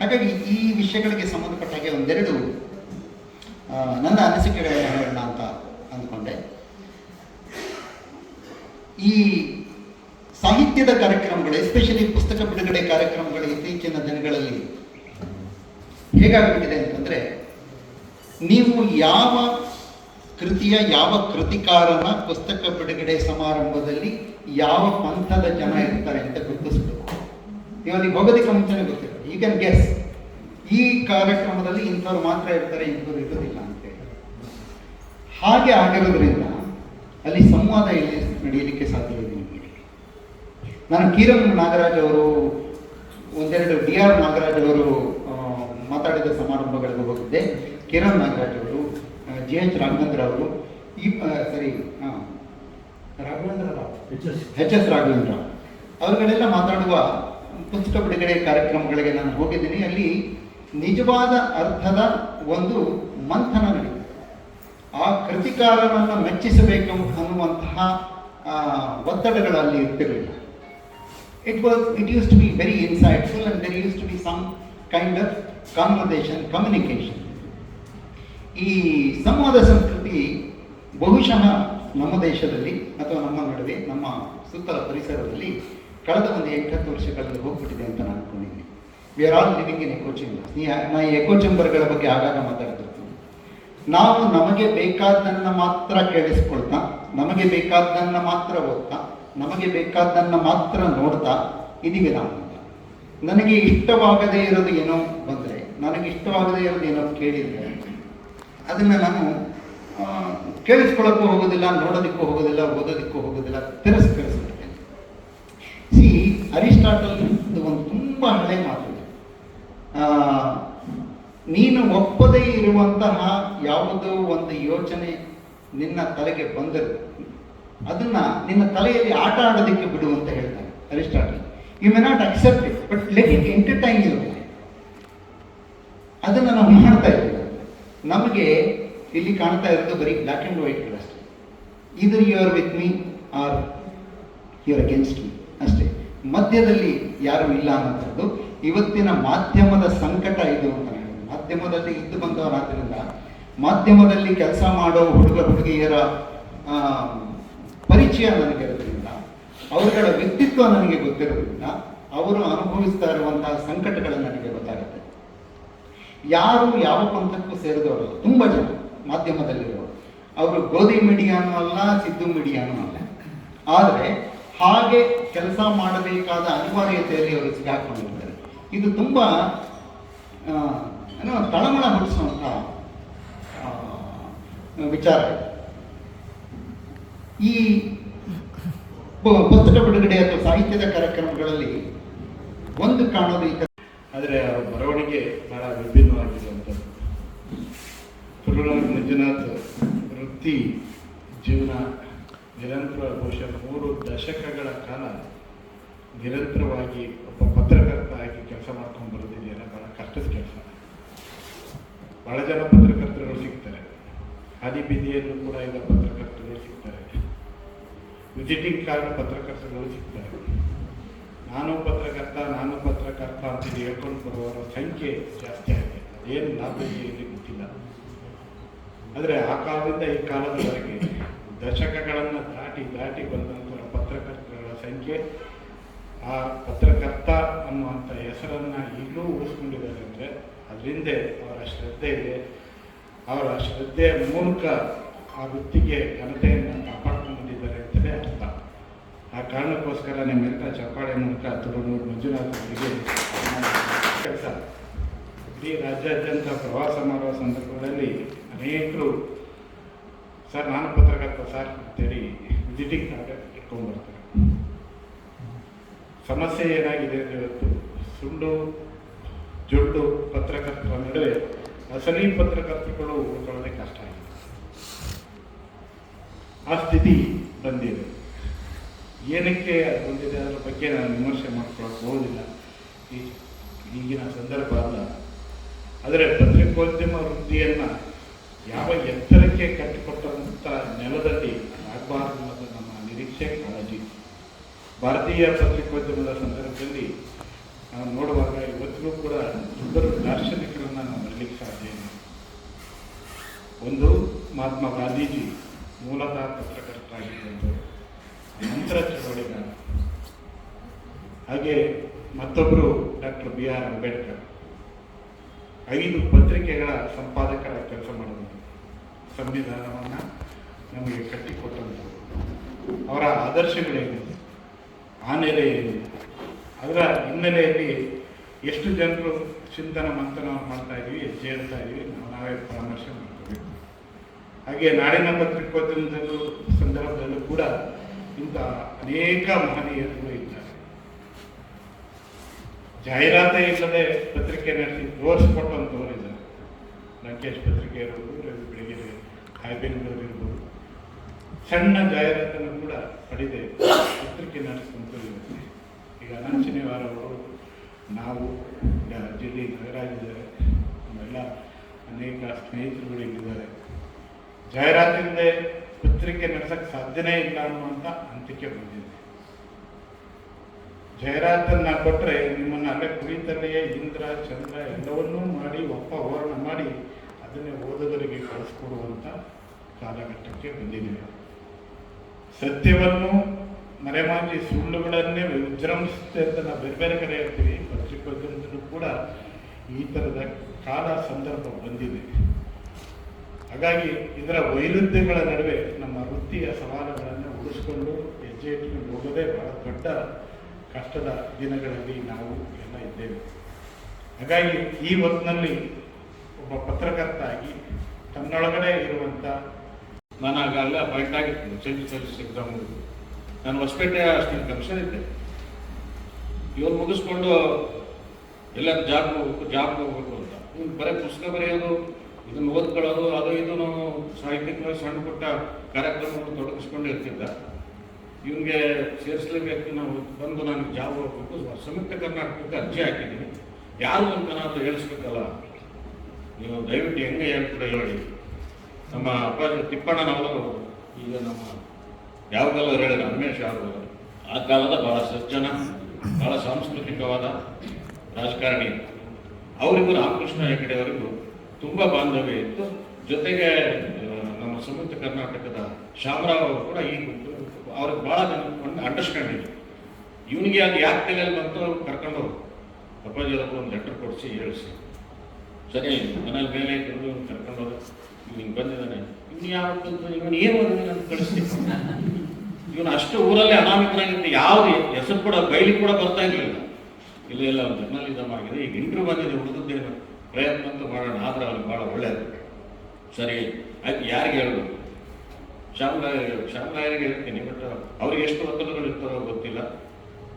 ಹಾಗಾಗಿ ಈ ವಿಷಯಗಳಿಗೆ ಸಂಬಂಧಪಟ್ಟ ಹಾಗೆ ಒಂದೆರಡು ನನ್ನ ಅನಿಸಿಕೆಗಳನ್ನು ಹೇಳೋಣ ಅಂತ ಅಂದ್ಕೊಂಡೆ. ಈ ಸಾಹಿತ್ಯದ ಕಾರ್ಯಕ್ರಮಗಳು ಎಸ್ಪೆಷಲಿ ಪುಸ್ತಕ ಬಿಡುಗಡೆ ಕಾರ್ಯಕ್ರಮಗಳು ಇತ್ತೀಚಿನ ದಿನಗಳಲ್ಲಿ ಹೇಗಾಗಿಬಿಟ್ಟಿದೆ ಅಂತಂದ್ರೆ, ನೀವು ಯಾವ ಕೃತಿಯ, ಯಾವ ಕೃತಿಕಾರನ ಪುಸ್ತಕ ಬಿಡುಗಡೆ ಸಮಾರಂಭದಲ್ಲಿ ಯಾವ ಪಂಥದ ಜನ ಇರ್ತಾರೆ ಅಂತ ಗುರುತಿಸ್ಬೇಕು. ಇವನಿಗೆ ಹೋಗೋದಕ್ಕೆ ಮುಂಚೆನೆ ಗೊತ್ತಿರೋದು ಯು ಕ್ಯಾನ್ ಗೆಸ್ ಈ ಕಾರ್ಯಕ್ರಮದಲ್ಲಿ ಇಂಥವ್ರು ಮಾತ್ರ ಇರ್ತಾರೆ ಇಂಥವ್ರು ಇರೋದಿಲ್ಲ ಅಂತೇಳಿ ಹಾಗೆ ಆಗಿರೋದ್ರಿಂದ ಅಲ್ಲಿ ಸಂವಾದ ಇಲ್ಲಿ ನಡೆಯಲಿಕ್ಕೆ ಸಾಧ್ಯ ಇದೆ ನಾನು ಕೀರಂ ನಾಗರಾಜ್ ಅವರು ಒಂದೆರಡು ಡಿ ಆರ್ ನಾಗರಾಜ್ ಅವರು ಮಾತಾಡಿದ ಸಮಾರಂಭಗಳಿಗೆ ಹೋಗಿದ್ದೆ. ಕಿರಣ್ ನಾಗರಾಜ್ ಅವರು ಜಿ ಎಚ್ ರಾಘವೇಂದ್ರ ಅವರು ಈ ಸರಿ ರಾಘವೇಂದ್ರ ರಾವ್ ಎಚ್ ಎಸ್. ರಾಘವೇಂದ್ರ ಅವರುಗಳೆಲ್ಲ ಮಾತಾಡುವ ಪುಸ್ತಕ ಬಿಡುಗಡೆ ಕಾರ್ಯಕ್ರಮಗಳಿಗೆ ನಾನು ಹೋಗಿದ್ದೀನಿ. ಅಲ್ಲಿ ನಿಜವಾದ ಅರ್ಥದ ಒಂದು ಮಂಥನ ನಡೀತದೆ ಆ ಕೃತಿಕಾರನನ್ನು ಮೆಚ್ಚಿಸಬೇಕು ಅನ್ನುವಂತಹ ಒತ್ತಡಗಳಲ್ಲಿ ಇರ್ತಿರಲಿಲ್ಲ it was it used to be very insightful and there used to be some kind of conversation communication ಈ ಸಂವಾದ ಸಂಸ್ಕೃತಿ ಬಹುಶಃ ನಮ್ಮ ದೇಶದಲ್ಲಿ ಅಥವಾ ನಮ್ಮ ನಡುವೆ, ನಮ್ಮ ಸುತ್ತಲ ಪರಿಸರದಲ್ಲಿ ಕಳೆದ ಒಂದು ಎಂಟತ್ತು ವರ್ಷಗಳಲ್ಲಿ ಹೋಗ್ಬಿಟ್ಟಿದೆ ಅಂತ ನಾನು ಅನ್ಕೊಂಡಿದ್ದೀನಿ. We are all living in echo chamber ನಾ ಈ ಎಕೋ ಚೇಂಬರ್ಗಳ ಬಗ್ಗೆ ಆಗಾಗ ಮಾತಾಡ್ತಿರ್ತೀನಿ. ನಾವು ನಮಗೆ ಬೇಕಾದ್ದನ್ನು ಮಾತ್ರ ಕೇಳಿಸ್ಕೊಳ್ತಾ, ನಮಗೆ ಬೇಕಾದ್ದನ್ನು ಮಾತ್ರ ಓದ್ತಾ, ನಮಗೆ ಬೇಕಾದ್ದನ್ನು ಮಾತ್ರ ನೋಡ್ತಾ ಇದೀವಿ ನಾವು. ನನಗೆ ಇಷ್ಟವಾಗದೇ ಇರೋದು ಏನೋ ಬಂದರೆ, ನನಗೆ ಇಷ್ಟವಾಗದೇ ಇರೋದು ಏನೋ ಕೇಳಿದರೆ, ಅದನ್ನು ನಾನು ಕೇಳಿಸ್ಕೊಳ್ಳೋಕ್ಕೂ ಹೋಗೋದಿಲ್ಲ, ನೋಡೋದಕ್ಕೂ ಹೋಗೋದಿಲ್ಲ, ಓದೋದಕ್ಕೂ ಹೋಗೋದಿಲ್ಲ, ತಿರಸ್ಕರಿಸ್ಬಿಡ್ತೇನೆ. ಸಿ ಅರಿಸ್ಟಾಟಲ್ ಒಂದು ತುಂಬ ಹಳೆ ಮಾತು. ನೀನು ಒಪ್ಪದೇ ಇರುವಂತಹ ಯಾವುದೋ ಒಂದು ಯೋಚನೆ ನಿನ್ನ ತಲೆಗೆ ಬಂದರು ಅದನ್ನ ನಿನ್ನ ತಲೆಯಲ್ಲಿ ಆಟ ಆಡೋದಕ್ಕೆ ಬಿಡು ಅಂತ ಹೇಳ್ತಾನೆ Aristotle. You may not accept it but let it entertain you ಅದನ್ನು ನಾವು ಮಾಡ್ತಾ ಇದ್ದೀವಿ. ನಮಗೆ ಇಲ್ಲಿ ಕಾಣ್ತಾ ಇರೋದು ಬರೀ ಬ್ಲ್ಯಾಕ್ ಆ್ಯಂಡ್ ವೈಟ್ ಅಷ್ಟೇ. Either you are with me or you are against me ಅಷ್ಟೇ. ಮಧ್ಯದಲ್ಲಿ ಯಾರು ಇಲ್ಲ ಅನ್ನೋಂಥದ್ದು ಇವತ್ತಿನ ಮಾಧ್ಯಮದ ಸಂಕಟ ಇದು ಅಂತ ಮಾಧ್ಯಮದಲ್ಲಿ ಇದ್ದು ಬಂದವರಾದ್ರಿಂದ ಮಾಧ್ಯಮದಲ್ಲಿ ಕೆಲಸ ಮಾಡೋ ಹುಡುಗ ಹುಡುಗಿಯರ ಪರಿಚಯ ಪರಿಚಯ ನನಗಿರೋದ್ರಿಂದ ಅವರುಗಳ ವ್ಯಕ್ತಿತ್ವ ನನಗೆ ಗೊತ್ತಿರೋದ್ರಿಂದ ಅವರು ಅನುಭವಿಸ್ತಾ ಇರುವಂತಹ ಸಂಕಟಗಳು ನನಗೆ ಗೊತ್ತಾಗುತ್ತೆ. ಯಾರು ಯಾವ ಪಂಥಕ್ಕೂ ಸೇರಿದವರು ತುಂಬ ಜನ ಮಾಧ್ಯಮದಲ್ಲಿರೋರು. ಅವರು ಗೋಧಿ ಮೀಡಿಯಾನು ಅಲ್ಲ, ಸಿದ್ದು ಮೀಡಿಯಾನು ಅಲ್ಲ. ಆದರೆ ಹಾಗೆ ಕೆಲಸ ಮಾಡಬೇಕಾದ ಅನಿವಾರ್ಯತೆಯಲ್ಲಿ ಅವರು ಸಿಗಾಕೊಂಡಿರ್ತಾರೆ ಇದು ತುಂಬ ಏನೋ ತಳಮಳ ಹುಟ್ಟಿಸುವಂತಹ ವಿಚಾರ. ಈ ಪುಸ್ತಕ ಬಿಡುಗಡೆ ಅಥವಾ ಸಾಹಿತ್ಯದ ಕಾರ್ಯಕ್ರಮಗಳಲ್ಲಿ ಒಂದು ಕಾಣೋದು ಈ ಆದರೆ ಅವರ ಬರವಣಿಗೆ ಬಹಳ ವಿಭಿನ್ನವಾಗಿರುವಂಥದ್ದು ತುಳುನಾಡು ಮಂಜುನಾಥ್ ವೃತ್ತಿ ಜೀವನ ನಿರಂತರ ಬಹುಶಃ ಮೂರು ದಶಕಗಳ ಕಾಲ ನಿರಂತರವಾಗಿ ಒಬ್ಬ ಆಗಿ ಕೆಲಸ ಮಾಡ್ಕೊಂಡು ಬರೋದಿದೆಯಲ್ಲ ಬಹಳ ಕಷ್ಟದ ಕೆಲಸ. ಬಹಳ ಜನ ಪತ್ರಕರ್ತರುಗಳು ಸಿಗ್ತಾರೆ. ಹಾದಿ ಬೀದಿಯಲ್ಲೂ ಕೂಡ ಇಲ್ಲ ಪತ್ರಕರ್ತರುಗಳು ಸಿಗ್ತಾರೆ. ವಿಸಿಟಿಂಗ್ ಕಾರ್ಡ್ ಪತ್ರಕರ್ತರುಗಳು ಸಿಗ್ತಾರೆ. ನಾನು ಪತ್ರಕರ್ತ ನಾನು ಪತ್ರಕರ್ತ ಅಂತ ಹೇಳ್ಕೊಂಡು ಬರುವವರ ಸಂಖ್ಯೆ ಜಾಸ್ತಿ ಆಗಿದೆ. ಅದೇನು ಲಾಭ ಇಲ್ಲಿ ಗೊತ್ತಿಲ್ಲ. ಆದರೆ ಆ ಕಾಲದಿಂದ ಈ ಕಾಲದವರೆಗೆ ದಶಕಗಳನ್ನು ದಾಟಿ ದಾಟಿ ಬಂದಂಥ ಪತ್ರಕರ್ತರುಗಳ ಸಂಖ್ಯೆ ಆ ಪತ್ರಕರ್ತ ಅನ್ನುವಂಥ ಹೆಸರನ್ನು ಈಗಲೂ ಉಳಿಸ್ಕೊಂಡಿದ್ದಾರೆ ಅಂದರೆ ಅದರಿಂದ ಅವರ ಶ್ರದ್ಧೆ ಇದೆ. ಅವರ ಶ್ರದ್ಧೆಯ ಮೂಲಕ ಆ ವೃತ್ತಿಗೆ ಘನತೆಯನ್ನು ಕಾಪಾಡ್ಕೊಂಡು ಬಂದಿದ್ದಾರೆ ಅಂತಲೇ ಅರ್ಥ. ಆ ಕಾರಣಕ್ಕೋಸ್ಕರ ನಿಮ್ಮೆಲ್ಲ ಚಪ್ಪಾಳೆ ಮೂಲಕ ತುಳುನೂರು ಮಂಜುನಾಥ್ ಅವರಿಗೆ ಕೆಲಸ ಇಡೀ ರಾಜ್ಯಾದ್ಯಂತ ಪ್ರವಾಸ ಮಾಡುವ ಸಂದರ್ಭದಲ್ಲಿ ಅನೇಕರು, ಸರ್, ನಾನು ಪತ್ರಕರ್ತ, ಸರ್, ಅಂತೇಳಿ ವಿಸಿಟಿಂಗ್ ಕಾರ್ಡ್ ಇಟ್ಕೊಂಡು ಬರ್ತಾರೆ ಸಮಸ್ಯೆ ಏನಾಗಿದೆ ಅಂದರೆ ಇವತ್ತು ಸುಳ್ಳು ಜೊಡ್ಡು ಪತ್ರಕರ್ತರ ನಡುವೆ ಅಸಲಿ ಪತ್ರಕರ್ತರುಗಳು ಉಳ್ಕೊಳ್ಳೋದೇ ಕಷ್ಟ ಆಗಿದೆ. ಆ ಸ್ಥಿತಿ ಬಂದಿದೆ. ಏನಕ್ಕೆ ಅದು ಬಂದಿದೆ ಅದರ ಬಗ್ಗೆ ನಾನು ವಿಮರ್ಶೆ ಮಾಡ್ಕೊಳ್ಳೋಕೆ ಹೋಗೋದಿಲ್ಲ. ಈ ಈಗಿನ ಸಂದರ್ಭ ಅಲ್ಲ. ಆದರೆ ಪತ್ರಿಕೋದ್ಯಮ ವೃತ್ತಿಯನ್ನು ಯಾವ ಎತ್ತರಕ್ಕೆ ಕಟ್ಟಿಕೊಟ್ಟಂಥ ನೆಲದಲ್ಲಿ ಆಗಬಾರ್ದು ಅನ್ನೋದು ನಮ್ಮ ನಿರೀಕ್ಷೆ ಕಾಳಜಿ ಭಾರತೀಯ ಪತ್ರಿಕೋದ್ಯಮದ ಸಂದರ್ಭದಲ್ಲಿ ನಾವು ನೋಡುವಾಗ ಇವತ್ತಿಗೂ ಕೂಡ ಇಬ್ಬರು ದಾರ್ಶನಿಕರನ್ನು ನಾವು ಬರಲಿಕ್ಕೆ ಸಾಧ್ಯ ಒಂದು ಮಹಾತ್ಮ ಗಾಂಧೀಜಿ ಮೂಲತಃ ಪತ್ರಕರ್ತರಾಗಿದ್ದರು. ನಂತರ ಚಳವಳಿಗಾರ. ಹಾಗೆ ಮತ್ತೊಬ್ಬರು ಡಾಕ್ಟರ್ ಬಿ ಆರ್ ಅಂಬೇಡ್ಕರ್. ಐದು ಪತ್ರಿಕೆಗಳ ಸಂಪಾದಕರ ಕೆಲಸ ಮಾಡಿದರು. ಸಂವಿಧಾನವನ್ನು ನಮಗೆ ಕಟ್ಟಿಕೊಟ್ಟಂಥ ಅವರ ಆದರ್ಶಗಳೇನಿದೆ? ಆ ನೆಲೆಯಲ್ಲಿ ಅದರ ಹಿನ್ನೆಲೆಯಲ್ಲಿ ಎಷ್ಟು ಜನರು ಚಿಂತನ ಮಂಥನ ಮಾಡ್ತಾ ಇದ್ದೀವಿ, ಹೆಜ್ಜೆ ಇದ್ದೀವಿ ನಾವು ನಾವೇ ಪರಾಮರ್ಶೆ ಮಾಡ್ಕೋಬೇಕು. ಹಾಗೆ ನಾಡಿನ ಪತ್ರಿಕೋದ್ಯಮದಲ್ಲೂ ಸಂದರ್ಭದಲ್ಲೂ ಕೂಡ ಇಂಥ ಅನೇಕ ಮಹನೀಯರು ಇದ್ದಾರೆ. ಜಾಹೀರಾತೇ ಇಲ್ಲದೆ ಪತ್ರಿಕೆ ನಡೆಸಿ ತೋರಿಸ್ಕೊಟ್ಟಂಥವ್ರು ಇದ್ದಾರೆ. ಲಂಕೇಶ್ ಪತ್ರಿಕೆ ಇರ್ಬೋದು ರವಿ ಬೆಳಗೆರೆ ಹಾಯ್ಬೆಂಗಳೂರು ಇರ್ಬೋದು. ಸಣ್ಣ ಜಾಹೀರಾತನ್ನು ಕೂಡ ಪಡೆದೆ. ನಡೆಸುವಂಥದ್ದು ಇರುತ್ತೆ ಈಗ ಅನಂತ ಶನಿವಾರ ಅವರು ನಾವು ಜಿಲ್ಲೆ ನಗರಾಗಿದ್ದಾರೆ ನಮ್ಮೆಲ್ಲ ಅನೇಕ ಸ್ನೇಹಿತರುಗಳು ಇಲ್ಲಿದ್ದಾರೆ ಜಾಹೀರಾತಿಲ್ಲದೆ ಪತ್ರಿಕೆ ನಡೆಸಕ್ಕೆ ಸಾಧ್ಯನೇ ಇಲ್ಲ ಅನ್ನುವಂಥ ಹಂತಕ್ಕೆ ಬಂದಿದೆ. ಜಾಹೀರಾತನ್ನ ಕೊಟ್ಟರೆ ನಿಮ್ಮನ್ನು ಅಲ್ಲೇ ಕುಳಿತಲ್ಲೇ ಇಂದ್ರ, ಚಂದ್ರ ಎಲ್ಲವನ್ನೂ ಮಾಡಿ, ಒಪ್ಪ ಹೋರಾಟ ಮಾಡಿ ಅದನ್ನೇ ಓದುಗರಿಗೆ ಕಳಿಸ್ಕೊಡುವಂಥ ಕಾಲಘಟ್ಟಕ್ಕೆ ಬಂದಿದ್ದೇವೆ. ಸತ್ಯವನ್ನು ಮರೆಮಾಚಿ ಸುಳ್ಳುಗಳನ್ನೇ ವಿಜೃಂಭಿಸುತ್ತೆ ಅಂತ ನಾವು ಬೇರೆ ಬೇರೆ ಕಡೆ ಹೇಳ್ತೀವಿ. ಪತ್ರಿಕೋದ್ಯಮದಲ್ಲೂ ಕೂಡ ಈ ಥರದ ಕಾಲ ಸಂದರ್ಭ ಬಂದಿದೆ. ಹಾಗಾಗಿ ಇದರ ವೈರುಧ್ಯಗಳ ನಡುವೆ ನಮ್ಮ ವೃತ್ತಿಯ ಸವಾಲುಗಳನ್ನು ಉಳಿಸ್ಕೊಂಡು ಹೆಜ್ಜೆ ಇಟ್ಕೊಂಡು ಹೋಗೋದೇ ಬಹಳ ದೊಡ್ಡ ಕಷ್ಟದ ದಿನಗಳಲ್ಲಿ ನಾವು ಎಲ್ಲ ಇದ್ದೇವೆ. ಹಾಗಾಗಿ ಈ ಹೊತ್ತಿನಲ್ಲಿ ಒಬ್ಬ ಪತ್ರಕರ್ತ ಆಗಿ ತನ್ನೊಳಗಡೆ ಇರುವಂಥ ನಾನು ಆಗ ಅಪಾಯಿಂಟ್ ಆಗಿತ್ತು ಸಿವಿಲ್ ಸರ್ವಿಸ್ ಎಕ್ಸಾಮ್ ನಾನು ಹೊಸಪೇಟೆ ಅಷ್ಟು ಕಮಿಷನ್ ಇದ್ದೆ. ಇವ್ರು ಮುಗಿಸ್ಕೊಂಡು ಎಲ್ಲ ಜಾಬ್ ಹೋಗ್ಬೇಕು ಜಾಬ್ ಹೋಗ್ಬೇಕು ಅಂತ. ಇವ್ನು ಬರೀ ಪುಸ್ತಕ ಬರೆಯೋದು ಇದನ್ನು ಓದ್ಕೊಳ್ಳೋದು, ಅದು ಇದು ನಾವು ಸಾಹಿತ್ಯಿಕವಾಗಿ ಸಣ್ಣ ಪುಟ್ಟ ಕಾರ್ಯಕ್ರಮವನ್ನು ತೊಡಗಿಸ್ಕೊಂಡು ಇರ್ತಿದ್ದ. ಇವನಿಗೆ ಸೇರಿಸಲೇಬೇಕು ನಾವು. ಬಂದು ನನಗೆ ಜಾಬ್ ಹೋಗ್ಬೇಕು. ಸಂಯುಕ್ತ ಕರ್ನಾಟಕಕ್ಕೆ ಅರ್ಜಿ ಹಾಕಿದ್ದೀನಿ. ಯಾರು ಅಂತ ನಾನು ಹೇಳಿಸ್ಬೇಕಲ್ಲ. ನೀವು ದಯವಿಟ್ಟು ಹೆಂಗೆ ಹೇಳ್ತೀರ ಹೇಳಿ. ನಮ್ಮ ಅಪ್ಪಾಜಿ ತಿಪ್ಪಣ್ಣನವರು ಈಗ ನಮ್ಮ ಯಾವ ಕಾಲ ಹೇಳಿದ ರಮೇಶ್ ಅವರು, ಆ ಕಾಲದ ಬಹಳ ಸಜ್ಜನ, ಬಹಳ ಸಾಂಸ್ಕೃತಿಕವಾದ ರಾಜಕಾರಣಿ. ಅವರಿಗೂ ರಾಮಕೃಷ್ಣ ಹೆಗಡೆ ಅವರಿಗೂ ತುಂಬ ಬಾಂಧವ್ಯ ಇತ್ತು. ಜೊತೆಗೆ ನಮ್ಮ ಸಂಯುಕ್ತ ಕರ್ನಾಟಕದ ಶಾಮರಾವ್ ಅವರು ಕೂಡ ಈ ಅವ್ರಿಗೆ ಭಾಳ ಅಂಡರ್ಸ್ಟ್ಯಾಂಡ್ ಅಂಡರ್ಸ್ಟ್ಯಾಂಡಿಂಗ್ ಇವನಿಗೆ ಅದು ಯಾಕೆ ತಲೆಯಲ್ಲಿ ಬಂತು ಕರ್ಕೊಂಡು. ಅಪ್ಪಾಜಿ ಅವ್ರಿಗೂ ಒಂದು ಲೆಟರ್ ಕೊಡಿಸಿ, ಹೇಳಿಸಿ. ಸರಿ, ಮನೇಲಿ ಮೇಲೆ ಕರ್ಕೊಂಡು ಹಿಂಗೆ ಬಂದಿದ್ದಾನೆ. ಇವ್ನು ಯಾವ ಇವನು ಏನು ಅಂತ ಕಳಿಸ್ತೀನಿ. ಇವನು ಅಷ್ಟು ಊರಲ್ಲಿ ಅನಾಮಿಕನಾಗಿತ್ತು ಯಾವ ಹೆಸರು ಕೂಡ, ಬೈಲಿ ಕೂಡ ಬರ್ತಾ ಇರಲಿಲ್ಲ. ಇಲ್ಲ ಇಲ್ಲ, ಅವ್ನು ಜರ್ನಲಿಸಮ್ ಆಗಿದೆ. ಈಗ ಇಂಟ್ರು ಬಂದಿದೆ ಹುಡುಗದ್ದೇನು ಪ್ರಯತ್ನ ಅಂತ ಮಾಡೋಣ. ಆದರೆ ಅವ್ರಿಗೆ ಭಾಳ ಒಳ್ಳೆಯದು ಸರಿ, ಆಯ್ತು, ಯಾರಿಗೆ ಹೇಳೋದು? ಶ್ಯಾಮರಾಯ ಶ್ಯಾಮರಾಯರಿಗೆ ಹೇಳ್ತೀನಿ ಬಟ್ ಅವ್ರಿಗೆ ಎಷ್ಟು ಒತ್ತಡಗಳು ಇರ್ತಾರೋ ಗೊತ್ತಿಲ್ಲ.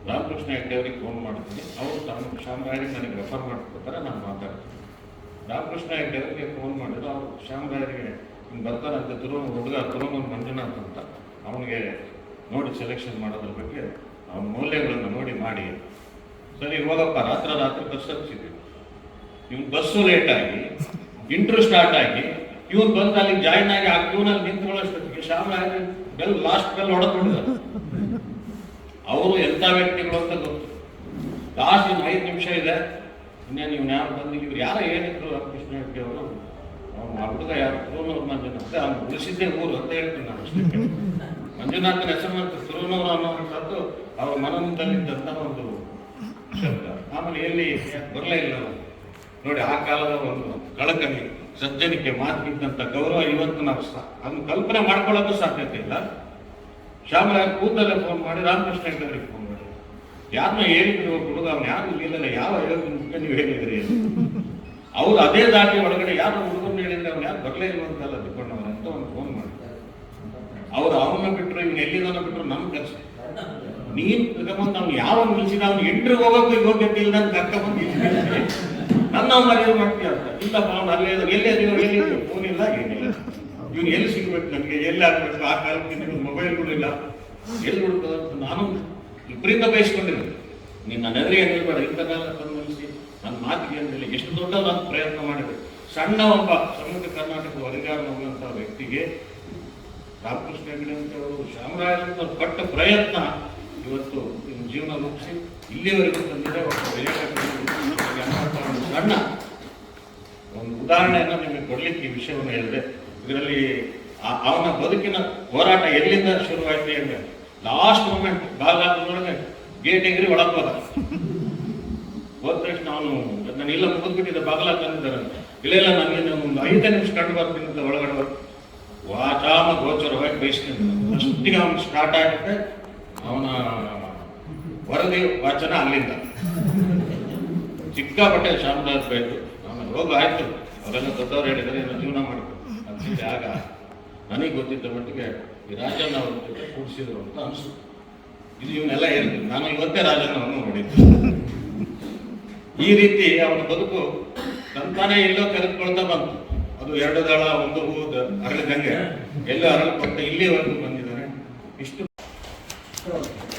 ರಾಮಕೃಷ್ಣ ಹೆಗ್ಡೆ ಅವ್ರಿಗೆ ಫೋನ್ ಮಾಡ್ತೀನಿ. ಅವರು ತಮ್ಮ ಶ್ಯಾಮರಾಯರಿಗೆ ನನಗೆ ರೆಫರ್ ಮಾಡ್ಕೊಡ್ತಾರೆ, ನಾನು ಮಾತಾಡ್ತೀನಿ. ರಾಮಕೃಷ್ಣ ಹೆಗ್ಡೆ ಫೋನ್ ಮಾಡಿದ್ರು. ಅವರು ಶ್ಯಾಮರಾಯರಿಗೆ ಹಿಂಗೆ ಬರ್ತಾರಂತೆ ತುರು ಹುಡುಗ ತುರುಮನ್ ಮಂಜುನಾಥ್ ಅಂತ. ಅವನಿಗೆ ನೋಡಿ ಸೆಲೆಕ್ಷನ್ ಮಾಡೋದ್ರ ಬಗ್ಗೆ ಅವನ ಮೌಲ್ಯಗಳನ್ನು ನೋಡಿ ಮಾಡಿ. ಸರಿ, ಹೋಗಪ್ಪ. ರಾತ್ರಿ ರಾತ್ರಿ ಬಸ್ ಹಚ್ಚಿದ್ವಿ ಇವ್ನು ಬಸ್ಸು ಲೇಟ್ ಆಗಿ ಇಂಟ್ರ್ಯೂ ಸ್ಟಾರ್ಟ್ ಆಗಿ, ಇವನು ಬಂದು ಅಲ್ಲಿ ಜಾಯಿನ್ ಆಗಿ ಆ ಕ್ಯೂನಲ್ಲಿ ನಿಂತ್ಕೊಳ್ಳೋಷ್ಟೊತ್ತಿಗೆ ಶ್ಯಾಮರಾಯ ಬೆಲ್ ಲಾಸ್ಟ್ ಬೆಲ್ ಹೊಡೆದ್ಬಿಟ್ಟಿದ್ದಾರೆ ಅವರು ಎಂಥ ವ್ಯಕ್ತಿಗಳು ಅಂತ ಗೊತ್ತು. ಲಾಸ್ಟ್ ಇನ್ನು ಐದು ನಿಮಿಷ ಇದೆ. ಇನ್ನೇನು ಇವ್ನು ಯಾರು ಬಂದಿಲ್ಲ ಯಾರು ಏನಿದ್ರು ರಾಮಕೃಷ್ಣ ಹೆಡ್ಗೆ ಅವರು ಅವ್ನು ಹುಡುಗ ಯಾರು? ತುರುನೂರು ಮಂಜುನಾಥ. ಅವ್ನು ಉಳಿಸಿದ್ದೇ ಊರು ಅಂತ ಹೇಳ್ತೀನಿ ನಾನು ಮಂಜುನಾಥನ ಹೆಸರು ಮತ್ತು ತುರುನೂರು ಅನ್ನೋವಂಥದ್ದು ಅವ್ರ ಮನನದಲ್ಲಿದ್ದಂಥ ಒಂದು ಶಬ್ದ. ಆಮೇಲೆ ಎಲ್ಲಿ ಬರಲೇ ಇಲ್ಲ. ನೋಡಿ, ಆ ಕಾಲದ ಒಂದು ಕಳಕಳಿ, ಸಜ್ಜನಿಕೆ ಮಾತಿಗಿದ್ದಂಥ ಗೌರವ ಇವತ್ತು ನಾವು ಸಾ ಅದನ್ನು ಕಲ್ಪನೆ ಮಾಡ್ಕೊಳ್ಳೋಕ್ಕೂ ಸಾಧ್ಯತೆ ಇಲ್ಲ. ಶ್ಯಾಮರಾಯ ಕೂದಲೇ ಫೋನ್ ಮಾಡಿ ರಾಮಕೃಷ್ಣ ಹೆಗ್ಡೆಯವರಿಗೆ ಫೋನ್ ಮಾಡಿ. ಯಾರನ್ನ ಹೇಳಿದ್ರು, ಹುಡುಗ ಅವ್ನು ಯಾರು ಇಲ್ಲಿಲ್ಲ ಯಾವ ಹೇಳೋದಕ್ಕೆ ನೀವು ಹೇಳಿದ್ರಿ. ಅವ್ರು ಅದೇ ದಾಟಿ ಒಳಗಡೆ ಯಾರು ಹುಡುಗರು ಹೇಳಿದ್ರೆ ಅವ್ನು ಯಾರು ಬರಲೇ ಅಲ್ಲ ತಿಳ್ಕೊಂಡವ್ರು ಅಂತ ಒಂದು ಫೋನ್ ಮಾಡ್ತಾರೆ. ಅವ್ರು ಅವನ್ನ ಬಿಟ್ಟರು ಇವ್ನು ಎಲ್ಲಿದ್ದಾನ ಬಿಟ್ಟರು ನಮ್ಮ ಕೆಲಸ ನೀನ್ ಕರ್ಕೊಂಡ್ ನಾವು ಯಾವ ನಿಲ್ಸಿದ ಅವ್ನು ಎಂಟ್ರಿಗೆ ಹೋಗೋಕೆ ಹೋಗ್ಬೇಕಿಲ್ಲ ಇಲ್ಲ ಅಂತ ಕರ್ಕೊಂಡ್ಬಂದು ನನ್ನ ಅವ್ನು ಮರ್ಯಾದೆ ಮಾಡ್ತೀಯ ಅಂತ. ಇಲ್ಲಪ್ಪ ಅವ್ನು ಅಲ್ಲೇ. ಎಲ್ಲೇ ಎಲ್ಲಿ? ಫೋನ್ ಇಲ್ಲ, ಏನಿಲ್ಲ. ಇವ್ನು ಎಲ್ಲಿ ಸಿಗ್ಬೇಕು ನನಗೆ? ಎಲ್ಲಿ ಆಗ್ಬೇಕು ಆ ಕಾಲಕ್ಕೆ ಮೊಬೈಲ್ ಕೂಡ ಇಲ್ಲ. ಎಲ್ಲಿ ಹುಡುಕೋದು ಅಂತ ನಾನು ಇಬ್ಬರಿಂದ ಬಯಸ್ಕೊಂಡಿರೋದು. ನಿನ್ನ ನನ್ನ ಎದುರಿಗೆ ನಿಲ್ಬೇಡ ಇಂಥ ಕಾಲ ನನ್ನ ಮಾತಿಗೆ ಅಂದಿಲ್ಲ ಎಷ್ಟು ದೊಡ್ಡ ನಾನು ಪ್ರಯತ್ನ ಮಾಡಿದೆ ಸಣ್ಣ ಒಬ್ಬ ಸಮುದ್ರ ಕರ್ನಾಟಕ ಹೋಗುವಂತಹ ವ್ಯಕ್ತಿಗೆ ರಾಮಕೃಷ್ಣ ಹೆಗಡೆ ಅಂತ ಅವರು ಶಾಮರಾಜಂತ ಪಟ್ಟ ಪ್ರಯತ್ನ ಇವತ್ತು ನಿಮ್ಮ ಜೀವನ ರೂಪಿಸಿ ಇಲ್ಲಿವರೆಗೂ ತಂದಿದೆ. ಒಂದು ಸಣ್ಣ ಒಂದು ಉದಾಹರಣೆಯನ್ನು ನಿಮಗೆ ಕೊಡ್ಲಿಕ್ಕೆ ಈ ವಿಷಯವನ್ನು ಹೇಳಿದೆ. ಇದರಲ್ಲಿ ಅವನ ಬದುಕಿನ ಹೋರಾಟ ಎಲ್ಲಿಂದ ಶುರುವಾಯಿತು ಅಂದ್ರೆ ಲಾಸ್ಟ್ ಮೂಮೆಂಟ್ ಬಾಗಿಲಾದ್ರೊಳಗೆ ಗೇಟ್ ಎಗರಿ ಒಳಗೆ ಹೋದ. ಹೋದ ತಕ್ಷಣ ಅವನು ನಾನು ಇಲ್ಲ ಮುಗಿದ್ಬಿಟ್ಟಿದ್ದೆ ಬಾಗಲ ತಂದಿದ್ದಾರೆ ಇಲ್ಲ ಇಲ್ಲ ನನಗೆ ಒಂದು ಐದು ನಿಮಿಷ ಕಂಡು ಬರ್ತೀನಿ ಒಳಗಡೆ ಬರ್ತೀನಿ ವಾಚಾಮ ಗೋಚರವಾಗಿ ಬಯಸ್ಕೊಂಡು ಅಷ್ಟಿಗೆ ಅವನು ಸ್ಟಾರ್ಟ್ ಆಗುತ್ತೆ ಅವನ ವರದಿ ವಾಚನ ಅಲ್ಲಿಂದ. ಸಿಕ್ಕಾಪಟ್ಟೆ ಶಾಮದಾಸ್ ಬೈತು ಆಮೇಲೆ ಹೋಗು ಆಯ್ತು. ಅವರೆಲ್ಲ ದೊಡ್ಡವ್ರು ಹೇಳಿದರೆ ಏನೋ ಜೀವನ ಮಾಡಿದ್ರು ಅದಕ್ಕೆ ಆಗ ನನಗೆ ಗೊತ್ತಿದ್ದ ಮಟ್ಟಿಗೆ ಈ ರಾಜಣ್ಣ ಅವ್ರ ಜೊತೆ ಕೂಡಿಸಿದ್ರು ಅಂತ ಅನಿಸ್ತು. ಇದು ಇವನ್ನೆಲ್ಲ ಹೇಳಿದ್ರು. ನಾನು ಇವತ್ತೇ ರಾಜಣ್ಣವನ್ನು ನೋಡಿದ್ದು. ಈ ರೀತಿ ಅವನ ಬದುಕು ತಂತಾನೆ ಎಲ್ಲೋ ಕರೆದುಕೊಳ್ತಾ ಬಂತು. ಅದು ಎರಡು ದಳ, ಒಂದು ಹೂ ಅರಳಿದಂಗೆ. ಎಲ್ಲೋ ಅರಳ್ಕೊಳ್ತಾ ಇಲ್ಲಿವರೆಗೂ ಬಂದಿದ್ದಾರೆ. ಇಷ್ಟು